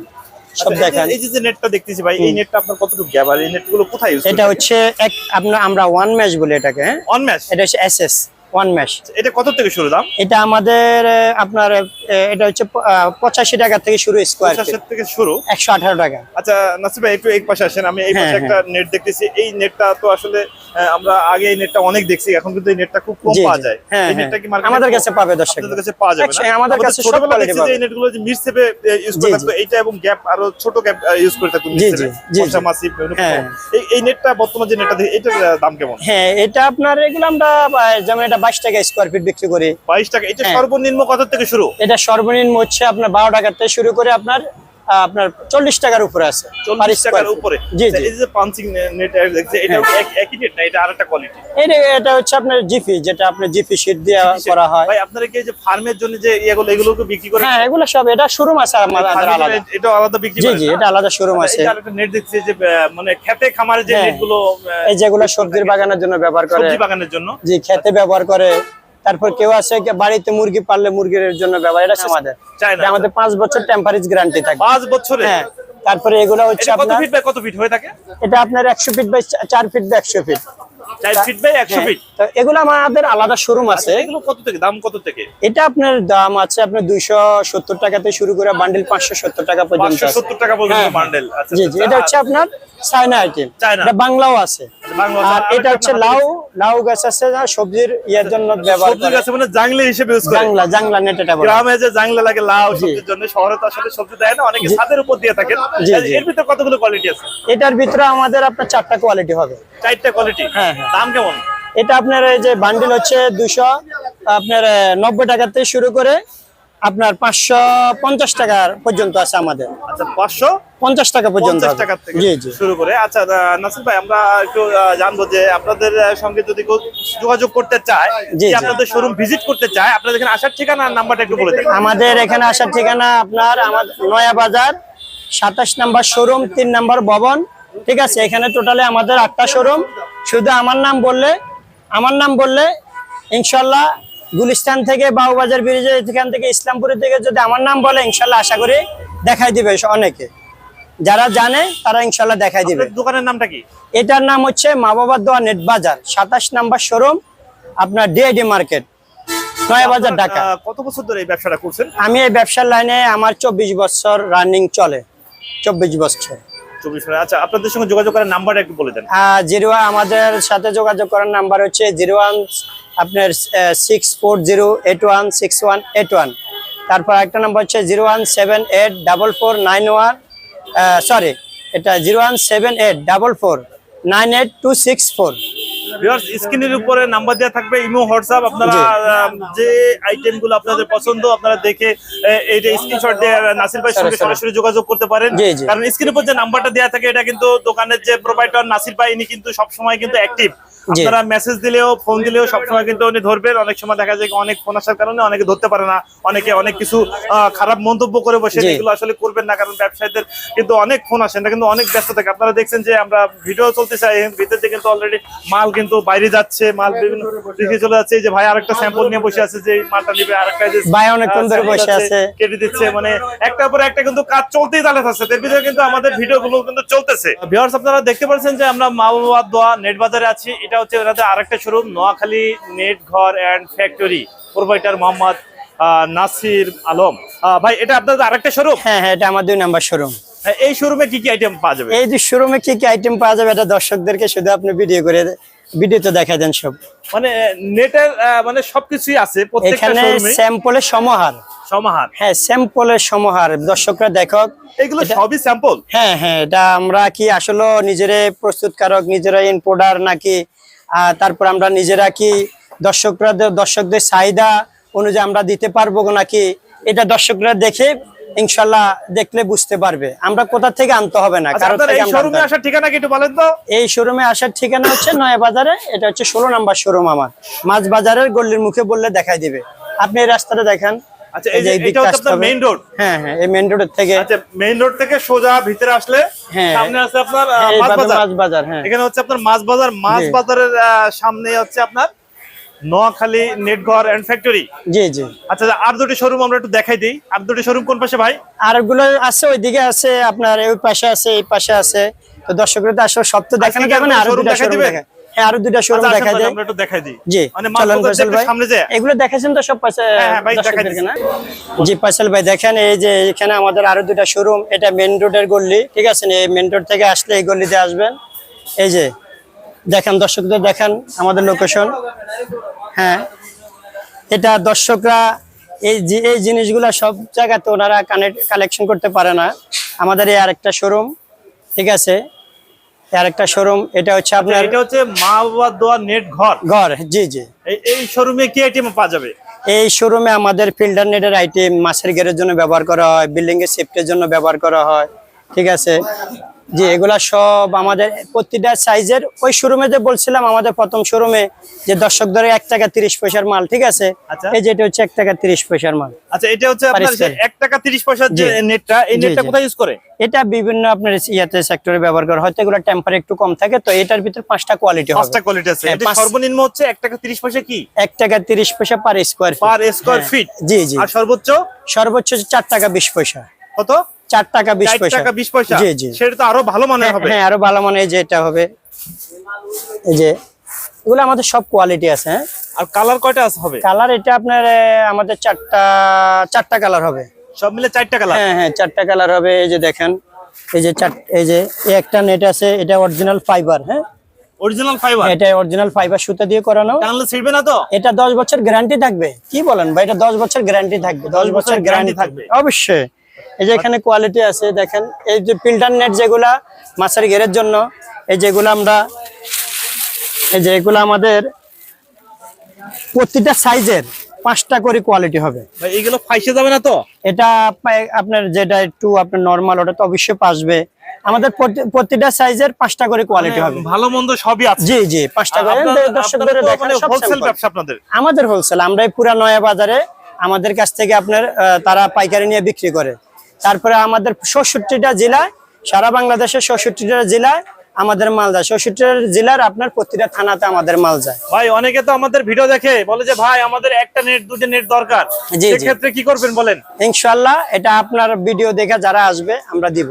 সব আচ্ছা, দেখান। এই যে নেটটা দেখতেছি ভাই এই নেটটা আপনার কতটুকু গ্যাপ আর এই নেটগুলো কোথায় ইউজ এটা হচ্ছে এক আপনার আমরা ওয়ান ম্যাচ বলি এটাকে হ্যাঁ? অন ম্যাচ এটা হচ্ছে এসএস ওয়ান ম্যাচ এটা কত থেকে শুরু দাম? এটা আমাদের আপনার এটা হচ্ছে পঁচাশি টাকা থেকে শুরু স্কোয়ার থেকে শুরু? একশো আঠারো টাকা। আচ্ছা নাসির ভাই একটু এই পাশে আসেন। আমি এই পাশে হ্যাঁ, একটা নেট দেখতেছি। এই নেটটা তো আসলে আমরা আগে এই নেটটা অনেক দেখছি। এখন কিন্তু এই নেটটা খুব কম পাওয়া যায়। হ্যাঁ, এই হ্যাঁ। নেটটা কি আমাদের কাছে পাবে দর্শক। কাছে পাওয়া যাবে আমাদের কাছে সব পাবে। এই নেটগুলো যে মিড সেপে ইউজ করে জি, থাকতো এইটা এবং গ্যাপ আরও ছোট গ্যাপ ইউজ করে থাকতো মিড সেপে হ্যাঁ। এই এই নেটটা বর্তমান যে নেটটা এটার দাম কেমন? হ্যাঁ এটা আপনার এগুলো আমরা যেমন এটা বাইশ টাকা স্কোয়ার ফিট বিক্রি করি। বাইশ টাকা এটা হ্যাঁ। সর্বনিম্ন কত থেকে শুরু? এটা সর্বনিম্ন হচ্ছে আপনার বারো টাকার থেকে শুরু করে আপনার আপনার চল্লিশ টাকার উপরে আছে। চল্লিশ টাকার উপরে? জি আচ্ছা, জি পাঞ্চিং নেট এটা একই নেট না এটা আরেকটা কোয়ালিটি এটা এটা হচ্ছে আপনার জিপি যেটা আপনার জিপি শীট দিয়ে করা হয়। ভাই আপনারা কি যে ফার্মের জন্য যে এগুলো বিক্রি করে হ্যাঁ এগুলো সব এটা শোরুম আছে আমাদের আলাদা এটা আলাদা বিক্রি জি জি এটা আলাদা শোরুম আছে। এটা আরেকটা নেট দেখছি যে মানে খেতে খামারে যে হ্যাঁ। নেটগুলো এই যেগুলো সবজির বাগানের জন্য ব্যবহার করে। সবজি বাগানের জন্য? জি খেতে ব্যবহার করে। তারপর কেউ আছে বাড়িতে মুরগি পাললে মুরগির জন্য ব্যবহার এটা আমাদের আমাদের পাঁচ বছর টেম্পারেজ গ্যারান্টি থাকে। পাঁচ বছর? হ্যাঁ তারপরে এগুলো হচ্ছে এটা আপনার কত ফিট হয়ে থাকে? এটা আপনার একশো ফিট বাই চার ফিট বা একশো ফিট চার ফিট বাই একশো ফিট এগুলো আমাদের আলাদা শোরুম আছে। এগুলো কত থেকে? দাম কত থেকে? এটা আপনার দাম আছে আপনার দুইশো সত্তর টাকাতে শুরু করে বান্ডিল পাঁচশো সত্তর টাকা পর্যন্ত সত্তর টাকা পর্যন্ত হ্যাঁ, বান্ডেল আচ্ছা জি জি এটা হচ্ছে আপনার চায়না আইটেম এটা বাংলাও আছে। আর এটা হচ্ছে লাউ লাউ গাছ আছে যা সবজির ইয়ের জন্য ব্যবহার সবজি মানে জাংলি হিসেবে ইউজ করে। জাংলা জাংলা নেট এটা গ্রামে যে জাংলা লাগে লাউ সবজির জন্য শহরে তো আসলে সবজি দেয় না অনেকে ছাদের উপর দিয়ে জি। এর ভিতরে কতগুলো কোয়ালিটি আছে? এটার ভিতরে আমাদের আপনার চারটা কোয়ালিটি হবে। চারটা কোয়ালিটি হ্যাঁ, হ্যাঁ। দাম কেমন? এটা আপনার এই যে বান্ডিল হচ্ছে দুশো আপনার নব্বই টাকা থেকে শুরু করে আপনার পাঁচশো পঞ্চাশ টাকার পর্যন্ত আছে আমাদের। আচ্ছা পাঁচশো পঞ্চাশ টাকা পর্যন্ত জি জি। শুরু করে। আচ্ছা নাসির ভাই আমরা একটু জানব যে আপনাদের সঙ্গে যদি যোগাযোগ করতে চায় জি, আপনাদের শোরুম ভিজিট করতে চায় আপনাদের এখানে আসার ঠিকানা নাম্বারটা একটু বলে দেন। আমাদের এখানে আসার ঠিকানা আপনার আমাদের নয়া বাজার সাতাশ নাম্বার শোরুম তিন নাম্বার ভবন ঠিক আছে এখানে টোটালি আমাদের আটটা শোরুম শুধু আমার নাম বললে আমার নাম বললে ইনশাল্লাহ গুলিস্তান থেকে বাবুবাজার ব্রিজে এখান থেকে ইসলামপুরের থেকে যদি আমার নাম বলে ইনশাল্লাহ আশা করি দেখাই দিবে অনেকে। যারা জানে তারা ইনশাল্লাহ দেখাই দিবে। দোকানের নামটা কি? এটার নাম হচ্ছে মা বাবার দোয়া নেট বাজার সাতাশ নাম্বার শোরুম আপনার ডিআইডি মার্কেট ঢাকা। কত বছর ধরে এই ব্যবসাটা করছেন? আমি এই ব্যবসার লাইনে আমার চব্বিশ বছর রানিং চলে চব্বিশ বছর। চব্বিশ আচ্ছা আপনাদের সঙ্গে যোগাযোগ করার নাম্বারটা একটু বলে দেন। জিরো আমাদের সাথে যোগাযোগ করার নাম্বার হচ্ছে জিরো ওয়ান, আপনার six four zero eight one six one eight one তারপর একটা নাম্বার হচ্ছে zero one seven eight double four nine one sorry এটা zero one seven eight double four nine eight two six four viewers স্ক্রিনের উপরে নাম্বার দেওয়া থাকবে ইমো হোয়াটসঅ্যাপ আপনারা যে আইটেমগুলো আপনাদের পছন্দ আপনারা দেখে এইটা এই যে স্ক্রিনশট দিয়ে নাসির ভাইয়ের সঙ্গে সরাসরি। যোগাযোগ করতে পারেন। কারণ স্ক্রিনের উপর যে নাম্বারটা দেওয়া থাকে এটা কিন্তু দোকানের যে প্রোভাইডার নাসির ভাই ইনি কিন্তু সবসময় কিন্তু অ্যাক্টিভ। আপনারা মেসেজ দিলেও ফোন দিলেও সবসময় কিন্তু উনি ধরবেন। অনেক সময় দেখা যায় অনেক ফোন আসার কারণে অনেকে ধরতে পারে না। অনেকে অনেক কিছু খারাপ মন্তব্য করে বসে এগুলো আসলে করবেন না কারণ ব্যবসায়ীদের কিন্তু অনেক ফোন আসে না কিন্তু অনেক ব্যস্ত থাকে। আপনারা দেখছেন যে আমরা ভিডিও চলতেছে এর ভিতর দিয়ে কিন্তু অলরেডি মাল কিন্তু বাইরে যাচ্ছে মাল বিভিন্ন দিকে চলে যাচ্ছে। এই যে ভাই আরেকটা স্যাম্পল নিয়ে বসে আছে যে মালটা নিবে আরেকটা যে ভাই অনেকক্ষণ ধরে বসে আছে। কেটে দিচ্ছে মানে একটার পর একটা কিন্তু কাজ চলতেই তালে থাকছে এর ভিতরে কিন্তু আমাদের ভিডিও গুলো কিন্তু চলতেছে। ভিউয়ার্স আপনারা দেখতে পাচ্ছেন যে আমরা মা বাবার দোয়া নেট বাজারে আছি। এটা হচ্ছে ওনাদের আরেকটা showroom Noakhali net Ghar and factory provider Mohammad Nasir Alam. ভাই এটা আপনাদের আরেকটা শোরুম? হ্যাঁ হ্যাঁ এটা আমার দুই নাম্বার শোরুম। এই শোরুমে কি কি আইটেম পাওয়া যাবে? এই যে শোরুমে কি কি আইটেম পাওয়া যাবে এটা দর্শকদেরকে শুধু আপনি ভিডিও করে ভিডিওতে দেখা দেন সব। মানে নেটের মানে সবকিছুই আছে এখানে স্যাম্পলের সমাহার। সমাহার। হ্যাঁ স্যাম্পলের সমাহার। দর্শকরা দেখক এগুলো সবই স্যাম্পল হ্যাঁ হ্যাঁ এটা আমরা কি আসলে নিজেরা প্রস্তুতকারক নিজেরা ইনপোর্টার নাকি তারপর আমরা নিজেরা কি দর্শকরা দর্শকদের চাহিদা অনুযায়ী আমরা দিতে পারব নাকি এটা দর্শকরা দেখে ইনশাল্লাহ দেখলে বুঝতে পারবে। আমরা কোথা থেকে আনতে হবে না আচ্ছা কারও এই শোরুমে আসার ঠিকানা একটু বলেন তো? এই শোরুমে আসার ঠিকানা হচ্ছে নয়া বাজারে এটা হচ্ছে ষোলো নাম্বার শোরুম আমার। মাছ বাজারের গল্লির মুখে বললে দেখাই দিবে। আপনি এই রাস্তাটা দেখেন। আচ্ছা এই যে এটা হচ্ছে আপনার মেইন রোড হ্যাঁ হ্যাঁ এই থেকে আচ্ছা মেইন রোড থেকে সোজা ভিতরে আসলে হ্যাঁ। সামনে আছে আপনার মাছ বাজার মাছ বাজার হ্যাঁ। এখানে হচ্ছে আপনার মাছ বাজার মাছ বাজারের সামনে হচ্ছে আপনার নোয়াখালী নেটঘর এন্ড ফ্যাক্টরি জি জি। আচ্ছা আর দুটি শোরুম আমরা একটু দেখাই দিই। আর দুটি শোরুম কোন পাশে ভাই? আরগুলো আছে ওইদিকে আছে আপনার ওই পাশে আছে এই পাশে আছে। তো দর্শকরা তো আসলে সব তো দেখানো আজকে কি যাবে না আরও showroom দুটা দেখাই দিবেন? আরও দুটা শোরুম দেখা যায় আমরা একটু দেখাই দিই। জি মানে চলেন ফয়সাল ভাই। সামনে যায় এগুলো দেখাছেন তো সব পাশে হ্যাঁ, হ্যাঁ, ভাই, না জি ফয়সাল ভাই দেখেন এই যে এখানে আমাদের আরও দুটা শোরুম এটা মেন রোডের গল্লি ঠিক আছে এই মেন রোড থেকে আসলে এই গল্লিতে আসবেন। এই যে দেখেন দর্শকদের দেখেন আমাদের লোকেশন হ্যাঁ এটা দর্শকরা এই যে এই জিনিসগুলো সব জায়গাতে ওনারা কানেক্ট কালেকশন করতে পারে না। আমাদের এই আরেকটা শোরুম ঠিক আছে? আরেকটা শোরুম এটা হচ্ছে আপনার এটা হচ্ছে মা বাবা দোয়া নেট ঘর। ঘর জি জি। এই- এই শোরুমে কি আইটেম পাওয়া যাবে? এই শোরুমে আমাদের ফিল্টার নেটের আইটেম মাছের গেরের জন্য ব্যবহার করা হয় বিল্ডিং এর সেফটির জন্য ব্যবহার করা হয় ঠিক আছে? জি এগুলা সব আমাদের প্রতিটা সাইজের ওই শোরুমে যে বলছিলাম আমাদের প্রথম শোরুমে যে দর্শক ধরে এক টাকা তিরিশ পয়সার মাল ঠিক আছে? আচ্ছা। এই যে এটা হচ্ছে এক টাকা তিরিশ পয়সার মাল। আচ্ছা এটা হচ্ছে যে এক টাকা তিরিশ পয়সার যে নেটটা এই নেটটা কোথায় ইউজ করে? এটা বিভিন্ন আপনার ইয়াতে সেক্টরে ব্যবহার করা। হয়তো এগুলো টেম্পার একটু কম থাকে তো এটার ভিতর পাঁচটা কোয়ালিটি হবে। পাঁচটা কোয়ালিটি আছে। হ্যাঁ, এটা সর্বনিম্ন হচ্ছে এক টাকা তিরিশ পয়সা কি? এক টাকা তিরিশ পয়সা per square per square feet জি জি। আর সর্বোচ্চ? সর্বোচ্চ চার টাকা বিশ পয়সা। কত? চার টাকা বিশ চার পয়সা। টাকা বিশ পয়সা? জি জি। সেটা তো আরও ভালো মানের হবে। হ্যাঁ আরও ভালো মানে যে এটা হবে। এই যে এগুলো আমাদের সব কোয়ালিটি আছে হ্যাঁ? আর কালার কয়টা আছে হবে? কালার এটা আপনার আমাদের চারটা চারটা কালার হবে। সব মিলে চারটা কালার হ্যাঁ হ্যাঁ চারটা কালার হবে। এই যে দেখেন এই যে এই যে একটা নেট আছে এটা অরিজিনাল ফাইবার হ্যাঁ? অরিজিনাল ফাইবার এটা অরিজিনাল ফাইবার সুতা দিয়ে করানো। টানলে ছিড়বে না তো? এটা দশ বছর গ্যারান্টি থাকবে। কি বলেন ভাই এটা দশ বছর গ্যারান্টি থাকবে দশ বছর বছর গ্যারান্টি। থাকবে। অবশ্যই। এই যে এখানে কোয়ালিটি আছে দেখেন। এই যে ফিল্টার নেট যেগুলা মাছের ঘেরের জন্য এই যেগুলো আমরা এই যে এগুলো আমাদের প্রতিটা সাইজের পাঁচটা করে কোয়ালিটি হবে। এগুলো ফাইসে যাবে না তো? এটা আপনার যেটা একটু আপনার নর্মাল ওটা তো অবশ্যই পাসবে। আমাদের প্রতিটা সাইজের পাঁচটা করে কোয়ালিটি হবে। ভালো মন্দ সবই আছে। জি জি পাঁচটা করে। দর্শকদের দেখান মানে হোলসেল ব্যবসা আপনাদের। আমাদের হোলসেল আমরা এই পুরা নয়া বাজারে আমাদের কাছ থেকে আপনার তারা পাইকারি নিয়ে বিক্রি করে। তারপরে আমাদের ষষট্টিটা জেলায় সারা বাংলাদেশের ষষট্টিটা জেলায় আমাদের মাল যায় ষষট্টিটা জেলার আপনার প্রতিটা থানাতে আমাদের মাল যায়। ভাই অনেকে তো আমাদের ভিডিও দেখে বলে যে ভাই আমাদের একটা নেট দুটি নেট দরকার। সেক্ষেত্রে কি করবেন বলেন? ইনশাল্লাহ এটা আপনার ভিডিও দেখে যারা আসবে আমরা দিব।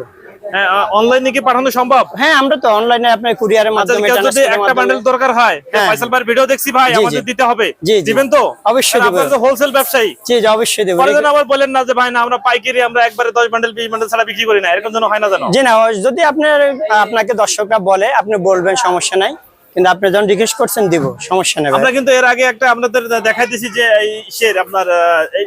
অনলাইনে কি পাঠানো সম্ভব? হ্যাঁ আমরা তো অনলাইনে আপনার কুরিয়ারের আচ্ছা, মাধ্যমে যদি একটা বান্ডেল দরকার হয় হ্যাঁ। ফয়সাল ভাইয়ের ভিডিও দেখছি ভাই আমাদের দিতে হবে। দিবেন তো? অবশ্যই দেব। আপনারা তো হোলসেল ব্যবসায়ী। জি জি অবশ্যই দেব। পরে আবার বলেন না যে ভাই না আমরা পাইকারি আমরা একবারে দশ বান্ডেল বিশ বান্ডেল ছাড়া বিক্রি করি না এরকম যেন হয় না জানো জি না যদি আপনার আপনাকে দর্শকরা বলে আপনি বলবেন সমস্যা নাই। কিন্তু আপনি যখন জিজ্ঞেস করছেন দিব সমস্যা নেই আমরা কিন্তু এর আগে একটা আপনাদের দেখাই দিছি যে এই শের আপনার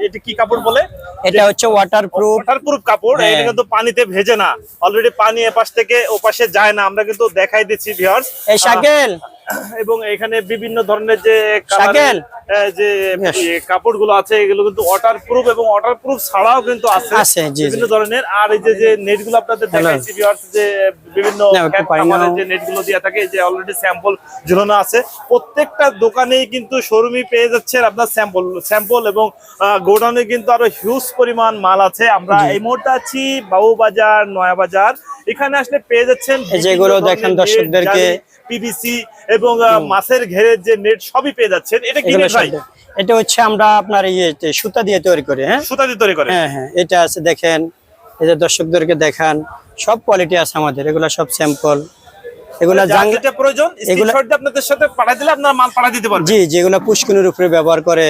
এটা কি কাপড় বলে? এটা হচ্ছে ওয়াটারপ্রুফ ওয়াটারপ্রুফ কাপড় হ্যাঁ। এটা কিন্তু পানিতে ভেজে না। অলরেডি পানি এপাশ থেকে ওপাশে যায় না। আমরা কিন্তু দেখাই দিচ্ছি ভিউয়ার্স এই শাকেল এবং এখানে বিভিন্ন ধরনের যে যে. কাপড়গুলো আছে এগুলো কিন্তু ওয়াটারপ্রুফ এবং ওয়াটারপ্রুফ ছাড়াও কিন্তু আছে। বিভিন্ন ধরনের। আর এই যে যে নেটগুলো আপনাদের. দেখাইছি ভিউয়ার্স যে বিভিন্ন যে নেটগুলো দেওয়া থাকে যে অলরেডি স্যাম্পল ঝুলানো আছে। প্রত্যেকটা দোকানেই কিন্তু শোরুমই পেয়ে যাচ্ছেন আপনার স্যাম্পল স্যাম্পল এবং গোডাউনে কিন্তু আরও হিউজ পরিমাণ মাল আছে। আমরা এই মুহূর্তে আছি বাবুবাজার নয়াবাজার। এখানে আসলে পেয়ে যাচ্ছেন যেগুলো দেখেন দর্শকদেরকে- পিভিসি এবং মাছের ঘেরের যে নেট সবই পেয়ে যাচ্ছেন। এটা কি নেট ভাই? এটা হচ্ছে আমরা আপনার ইয়ে সুতা দিয়ে তৈরি করি হ্যাঁ? সুতা দিয়ে তৈরি করে হ্যাঁ হ্যাঁ এটা আছে দেখেন। এই যে দর্শকদেরকে দেখান সব কোয়ালিটি আছে আমাদের এগুলো সব স্যাম্পল এগুলা প্রয়োজন এগুলা- স্ক্রিনশট দিয়ে আপনাদের সাথে পাঠিয়ে দিলে আপনার মাল পাঠিয়ে দিতে পারবেন। জি যেগুলো পুষ্কুনির উপরে ব্যবহার করে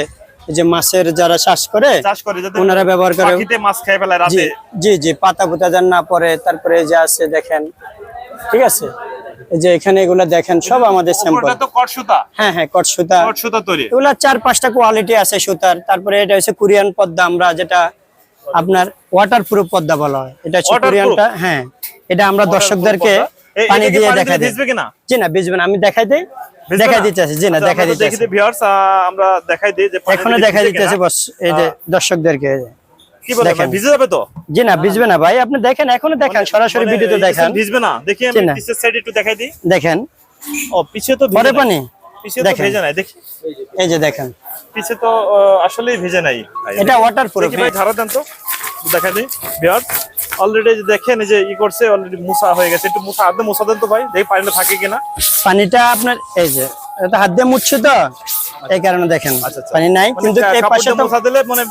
যে মাছের যারা চাষ করে চাষ করে ওনারা ব্যবহার করে। মাছ খেয়ে ফেলায় জি রাতে। জি জি পাতা পুতা যেন না পরে তারপরে যে আছে দেখেন ঠিক আছে? যে এখানে এগুলা দেখেন সব আমাদের স্যাম্পল হ্যাঁ হ্যাঁ কট সুতা। এগুলা চার পাঁচটা কোয়ালিটি আছে সুতার। তারপরে এটা হচ্ছে কোরিয়ান পদ্মা আমরা যেটা আপনার ওয়াটার প্রুফ পদ্মা বলা হয়। এটা হচ্ছে কোরিয়ানটা হ্যাঁ। এটা আমরা দর্শকদেরকে পানি দিয়ে দেখাই দিই। জি না ভিজবে না। আমি দেখাই দিই। দেখাই না? দিতে আছি জি না আচ্ছা, দেখাই আমরা তো দিতে দেখি আছি দিই viewers, আহ, আমরা দেখাই দিই যে এখনও দেখাই দিতে আছে বস। এই যে দর্শকদেরকে। কি বলে দেখেন। ভিজে যাবে তো? জি না ভিজবে না ভাই। আপনি দেখেন এখনও দেখেন সরাসরি মানে ভিডিওতে এই ভিজবে না। দেখি আমি পিছের সাইড একটু দেখাই দিই। দেখেন। ও পিছে তো ভিজে পানি? পিছে তো দেখেন। ভেজে নাই দেখি। এই যে দেখেন। পিছে তো আসলেই ভেজে নাই। এটা ওয়াটার প্রুফ ভাই ধারা দেন তো। দেখা দিই। বিয়ার অলরেডি দেখেন যে ই করছে অলরেডি মুসা হয়ে গেছে। একটু মুসা হাতে মুসা দেন তো ভাই দেখি পানিটা থাকে কিনা। পানিটা আপনার এই যে এটা হাত দিয়ে মুছছে তো? এই কারণে দেখেন আচ্ছা, আচ্ছা। পানি নাই মানে কিন্তু এই পাশে মুসা দিলে মানে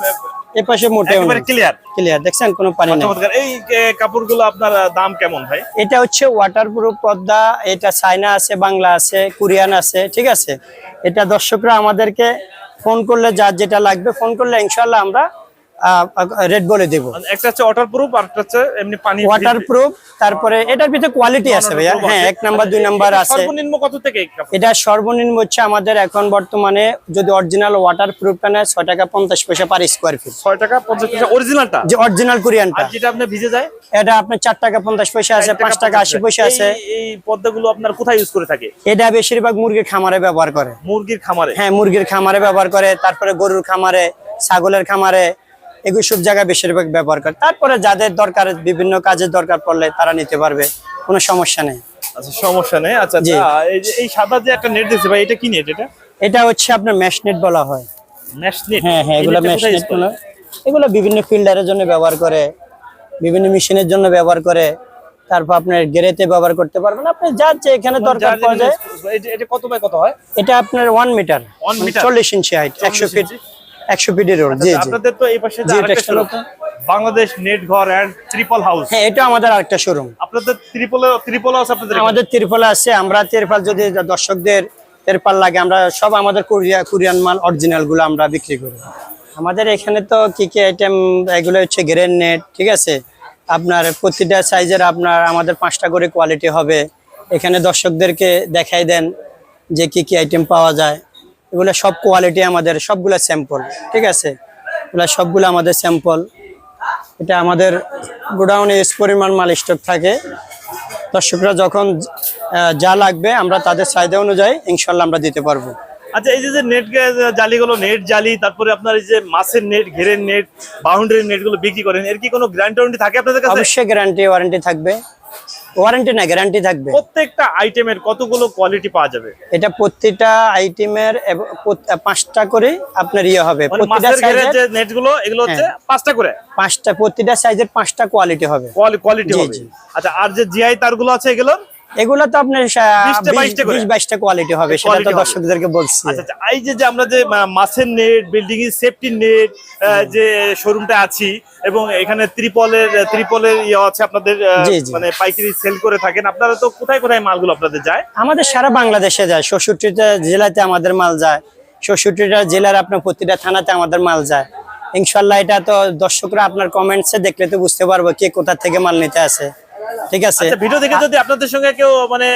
এই পাশে মোটেও একেবারে ক্লিয়ার ক্লিয়ার দেখছেন? কোনো পানি নেই। এই কাপড়গুলো আপনার দাম কেমন ভাই? এটা হচ্ছে ওয়াটারপ্রুফ পদ্মা এটা চাইনা আছে বাংলা আছে কোরিয়ান আছে ঠিক আছে? এটা দর্শকরা আমাদেরকে ফোন করলে যার যেটা লাগবে ফোন করলে ইনশাল্লাহ আমরা রেট বলে দেব। একটা হচ্ছে ওয়াটার প্রুফ আর একটা হচ্ছে এমনি পানি ওয়াটারপ্রুফ তারপরে এটার ভিতরে কোয়ালিটি আছে ভাইয়া। হ্যাঁ এক নাম্বার দুই নাম্বার আছে। সর্বনিম্ন কত থেকে এটা সর্বনিম্ন হচ্ছে আমাদের এখন বর্তমানে যদি অরিজিনাল ওয়াটার প্রুফটা নেয় টাকা পঞ্চাশ পয়সা পার স্কোয়ার ফিট টাকা পঞ্চাশ পয়সা অরিজিনালটা যে অরিজিনাল কোরিয়ানটা যেটা আপনি ভিজে যায়? এটা আপনার চার টাকা পঞ্চাশ পয়সা আছে পাঁচ টাকা আশি পয়সা আছে। এই- এই পদ্মাগুলো আপনার কোথায় ইউজ করে থাকে? এটা বেশিরভাগ মুরগির খামারে ব্যবহার করে। মুরগির খামারে? হ্যাঁ মুরগির খামারে ব্যবহার করে তারপরে গরুর খামারে ছাগলের খামারে এগুলো সব জায়গায় বেশিরভাগ ব্যবহার করে। তারপরে যাদের দরকার বিভিন্ন কাজের দরকার পড়লে তারা নিতে পারবে। কোনো সমস্যা নেই। আচ্ছা সমস্যা নেই। আচ্ছা আচ্ছা এই যে এই সাদা যে একটা নেট দিয়েছে ভাই এটা কি নেট এটা? এটা হচ্ছে আপনার ম্যাশনেট বলা হয়। ম্যাশ নেট হ্যাঁ হ্যাঁ এগুলো এগুলো বিভিন্ন ফিল্ডারের জন্য ব্যবহার করে বিভিন্ন মেশিনের জন্য ব্যবহার করে। তারপর আপনার গেরেতে ব্যবহার করতে পারবেন। আপনি যার যে এখানে দরকার পড়ে যায়। এটা কত বাই কত হয়? এটা আপনার মিটার ইঞ্চি হাইট একশো ফিট একশো ফিটের রোড জি আচ্ছা, আপনাদের তো এই পাশে যে আরেকটা Bangladesh net Ghar and triple house হ্যাঁ এটা আমাদের আরেকটা শোরুম আপনাদের ট্রিপল ট্রিপল হাউস আপনাদের আমাদের তিরপাল আছে আমরা তিরপাল যদি দর্শকদের তিরপাল লাগে আমরা সব আমাদের কোরিয়া কোরিয়ান মাল অরিজিনালগুলো আমরা বিক্রি করি। আমাদের এখানে তো কি কি আইটেম এগুলো হচ্ছে গ্রেন নেট ঠিক আছে? আপনার প্রতিটা সাইজের আপনার আমাদের পাঁচটা করে কোয়ালিটি হবে। এখানে দর্শকদেরকে দেখাই দেন যে কি কি আইটেম পাওয়া যায়। এগুলো সব কোয়ালিটি আমাদের সবগুলো স্যাম্পল ঠিক আছে? এগুলো সবগুলো আমাদের স্যাম্পল এটা আমাদের গোডাউনে এস পরিমাণ মাল স্টক থাকে। দর্শকরা যখন যা লাগবে আমরা তাদের চাহিদা অনুযায়ী ইনশাল্লাহ আমরা দিতে পারব। আচ্ছা এই যে যে নেট জালিগুলো নেট জালি তারপরে আপনার এই যে মাছের নেট ঘেরের নেট বাউন্ডারি নেটগুলো বিক্রি করেন এর কি কোনো গ্যারান্টি ওয়ারেন্টি থাকে আপনাদের কাছে? অবশ্যই গ্যারান্টি ওয়ারেন্টি থাকবে। ওয়ারেন্টি না গ্যারান্টি থাকবে। প্রত্যেকটা আইটেমের কতগুলো কোয়ালিটি পাওয়া যাবে? এটা প্রতিটা আইটেমের পাঁচটা করে আপনার ইয়ে হবে। প্রতিটা যে সাইজের নেটগুলো এগুলো হচ্ছে হ্যাঁ। পাঁচটা করে? পাঁচটা প্রতিটা সাইজের পাঁচটা কোয়ালিটি হবে। কোয়ালিটি হবে। আচ্ছা আর যে জিআই তারগুলো আছে এগুলো এগুলো তো আপনার বাইশটা বিশ বাইশটা কোয়ালিটি হবে সেটা তো দর্শকদেরকে বলছি। আচ্ছা আচ্ছা এই যে আমরা যে মাছের নেট বিল্ডিং এর সেফটি নেট যে শোরুমটা আছি এবং এখানে ত্রিপলের ত্রিপলের ইয়ে আছে আপনাদের। মানে পাইকারি সেল করে থাকেন। আপনারা তো কোথায় কোথায় মালগুলো আপনাদের যায়? আমাদের সারা বাংলাদেশে যায় ষষ্ঠটা জেলাতে আমাদের মাল যায়। ষষ্ঠটা জেলার আপনার প্রতিটা থানাতে আমাদের মাল যায়। ইনশাল্লাহ এটা তো দর্শকরা আপনার কমেন্টসে দেখলে তো বুঝতে পারব কে কোথা থেকে মাল নিতে আসে। ঠিক আছে। আচ্ছা ভিডিও দেখে যদি আপনাদের সঙ্গে কেউ মানে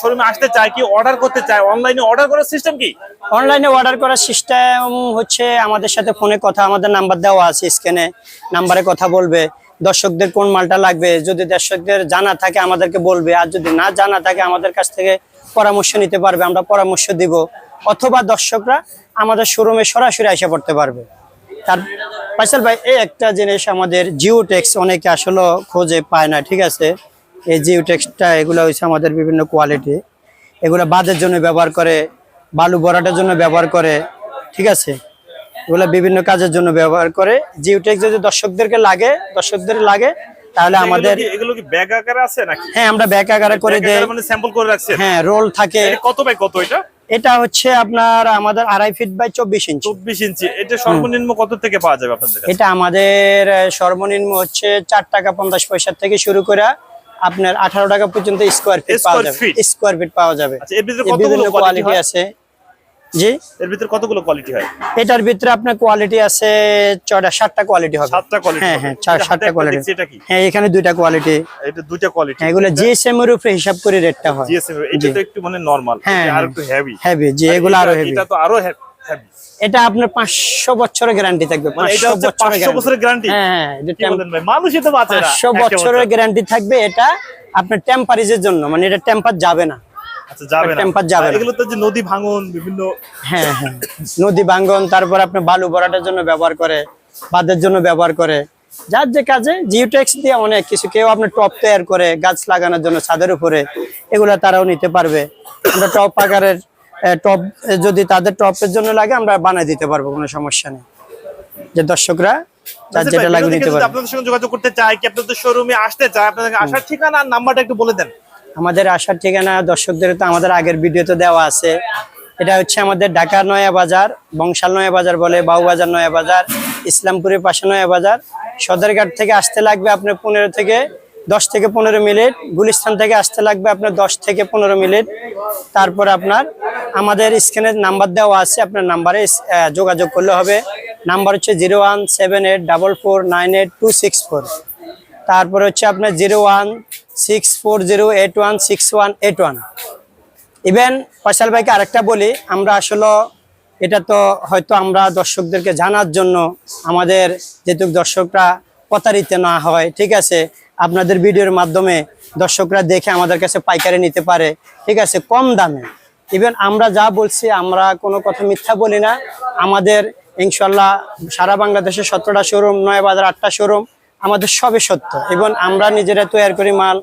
শোরুমে আসতে চায় কি অর্ডার করতে চায় অনলাইনে অর্ডার করার সিস্টেম কি? অনলাইনে অর্ডার করার সিস্টেম হচ্ছে আমাদের সাথে ফোনে কথা আমাদের নাম্বার দেওয়া আছে স্ক্যানে নাম্বারে কথা বলবে। দর্শকদের কোন মালটা লাগবে যদি দর্শকদের জানা থাকে আমাদেরকে বলবে। আর যদি না জানা থাকে আমাদের কাছ থেকে পরামর্শ নিতে পারবে আমরা পরামর্শ দিব। অথবা দর্শকরা আমাদের শোরুমে সরাসরি এসে পড়তে পারবে। তার ফাইসাল ভাই এই একটা জিনিস আমাদের জিও টেক্স অনেকে আসলে খোঁজে পায় না ঠিক আছে? এই জিও টেক্সটা এগুলো হচ্ছে আমাদের বিভিন্ন কোয়ালিটি। এগুলো বাদের জন্য ব্যবহার করে বালু ভরাটার জন্য ব্যবহার করে ঠিক আছে? এগুলো বিভিন্ন কাজের জন্য ব্যবহার করে। জিওটেক যদি দর্শকদেরকে লাগে দর্শকদের লাগে তাহলে আমাদের এগুলো কি- ব্যাগ আকারে আছে নাকি? হ্যাঁ আমরা ব্যাক আকারে করে দেই। মানে স্যাম্পল করে রাখছি হ্যাঁ রোল থাকে। কত বাই কত এটা? এটা হচ্ছে আপনার আমাদের আড়াই ফিট বাই চব্বিশ ইঞ্চি চব্বিশ ইঞ্চি এটা সর্বনিম্ন কত থেকে পাওয়া যাবে আপনাদের এটা আমাদের সর্বনিম্ন হচ্ছে চার টাকা পঞ্চাশ পয়সা থেকে শুরু করে আপনার আঠারো টাকা পর্যন্ত স্কোয়ার ফিট পাওয়া যাবে। স্কোয়ার ফিট পাওয়া যাবে। আচ্ছা বিভিন্ন কোয়ালিটি আছে। জি। এর ভিতরে কতগুলো কোয়ালিটি হয়? এটার ভিতরে আপনার কোয়ালিটি আছে ছয়টা সাতটা কোয়ালিটি হবে। সাতটা কোয়ালিটি হ্যাঁ হ্যাঁ চার সাতটা কোয়ালিটি এটা কি? হ্যাঁ এখানে দুইটা কোয়ালিটি এটা দুইটা কোয়ালিটি হ্যাঁ এগুলো জিএসএম এর উপরে হিসাব করে রেটটা হয়। জিএসএম এটা তো একটু মানে নরমাল হ্যাঁ, আর হ্যাঁ। একটু হেভি হেভি যে এগুলো আরও হেভি এটা তো আরও হেভি এটা আপনার পাঁচশো বছরের গ্যারান্টি থাকবে মানে বছরের গ্যারান্টি হ্যাঁ পাঁচশো বছরের গ্যারান্টি থাকবে এটা আপনার টেম্পারেজের জন্য মানে এটা টেম্পার যাবে না। আচ্ছা যাবে না। টেম্পার যাবে এগুলো তো যে নদী ভাঙন বিভিন্ন হ্যাঁ হ্যাঁ। নদী ভাঙ্গন তারপর আপনার বালু ভরাটার জন্য ব্যবহার করে বাঁধের জন্য ব্যবহার করে। যার যে কাজে জিওটেক্স দিয়ে অনেক কিছু কেউ আপনার টপ তৈরি করে গাছ লাগানোর জন্য ছাদের উপরে এগুলো তারাও নিতে পারবে। আমরা টপ আকারের টপ যদি তাদের টপের জন্য লাগে আমরা বানিয়ে দিতে পারব কোনো সমস্যা নেই। যে দর্শকরা যার আচ্ছা যেটা লাগে নিতে পারবে। আপনাদের সঙ্গে যোগাযোগ করতে চাই কি আপনাদের শোরুমে আসতে চায় আপনাদের আসার ঠিকানা আর নাম্বারটা একটু বলে দেন। আমাদের আসার ঠিকানা, দর্শকদের তো আমাদের আগের ভিডিওতে দেওয়া আছে। এটা হচ্ছে আমাদের ঢাকা নয়া বাজার, বংশাল নয়া বাজার বলে, বাউবাজার নয়া বাজার, ইসলামপুরের পাশে নয়া বাজার। সদরঘাট থেকে আসতে লাগবে আপনার পনেরো থেকে দশ থেকে পনেরো মিনিট, গুলিস্তান থেকে আসতে লাগবে আপনার দশ থেকে পনেরো মিনিট। তারপর আপনার আমাদের স্ক্রিনের নাম্বার দেওয়া আছে, আপনার নাম্বারে যোগাযোগ করলে হবে। নাম্বার হচ্ছে zero one seven eight double four nine eight two six four. তারপরে হচ্ছে আপনার zero one six four zero eight one six one eight one even Faisal ভাইকে আরেকটা বলি, আমরা আসলে এটা তো হয়তো আমরা দর্শকদেরকে জানার জন্য আমাদের যেহেতু দর্শকরা প্রতারিত না হয়, ঠিক আছে? আপনাদের ভিডিওর মাধ্যমে দর্শকরা দেখে আমাদের কাছে পাইকারি নিতে পারে, ঠিক আছে? কম দামে। ইভেন আমরা যা বলছি, আমরা কোনো কথা মিথ্যা বলি না। আমাদের ইনশাল্লাহ সারা বাংলাদেশে সতেরোটা শোরুম নয় বাজার, আটটা শোরুম আমাদের সবই সত্য। এবং আমরা নিজেরা তৈরি করি মাল।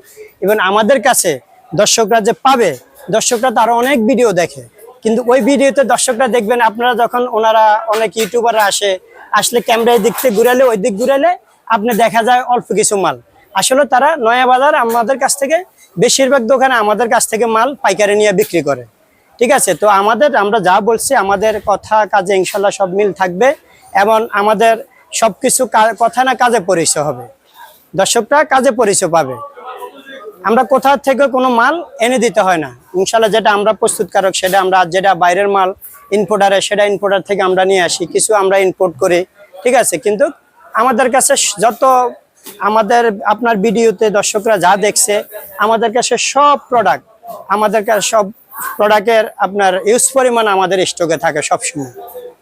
এবং আমাদের কাছে দর্শকরা যে পাবে, দর্শকরা তারা অনেক ভিডিও দেখে। কিন্তু ওই ভিডিওতে দর্শকরা দেখবেন, আপনারা যখন ওনারা অনেক ইউটিউবাররা আসে, আসলে ক্যামেরায় দিক থেকে ঘুরালে, ওই দিক ঘুরালে আপনি দেখা যায় অল্প কিছু মাল। আসলে তারা নয়া বাজার আমাদের কাছ থেকে, বেশিরভাগ দোকানে আমাদের কাছ থেকে মাল পাইকারি নিয়ে বিক্রি করে। ঠিক আছে? তো আমাদের, আমরা যা বলছি, আমাদের কথা, কাজে ইনশাল্লাহ সব মিল থাকবে। এবং আমাদের সবকিছু কথা না কাজে পরিচয় হবে। দর্শকরা কাজে পরিচয় পাবে। আমরা কোথা থেকে কোনো মাল এনে দিতে হয় না। ইনশাল্লাহ যেটা আমরা প্রস্তুতকারক, সেটা আমরা যেটা বাইরের মাল ইনপোর্টারে সেটা ইনপোর্টার থেকে আমরা নিয়ে আসি। কিছু আমরা ইনপোর্ট করি, ঠিক আছে? কিন্তু আমাদের কাছে যত আমাদের, আপনার ভিডিওতে দর্শকরা যা দেখছে, আমাদের কাছে সব প্রোডাক্ট আমাদের কাছে সব প্রোডাক্টের আপনার ইউজ পরিমাণ আমাদের স্টকে থাকে সবসময়।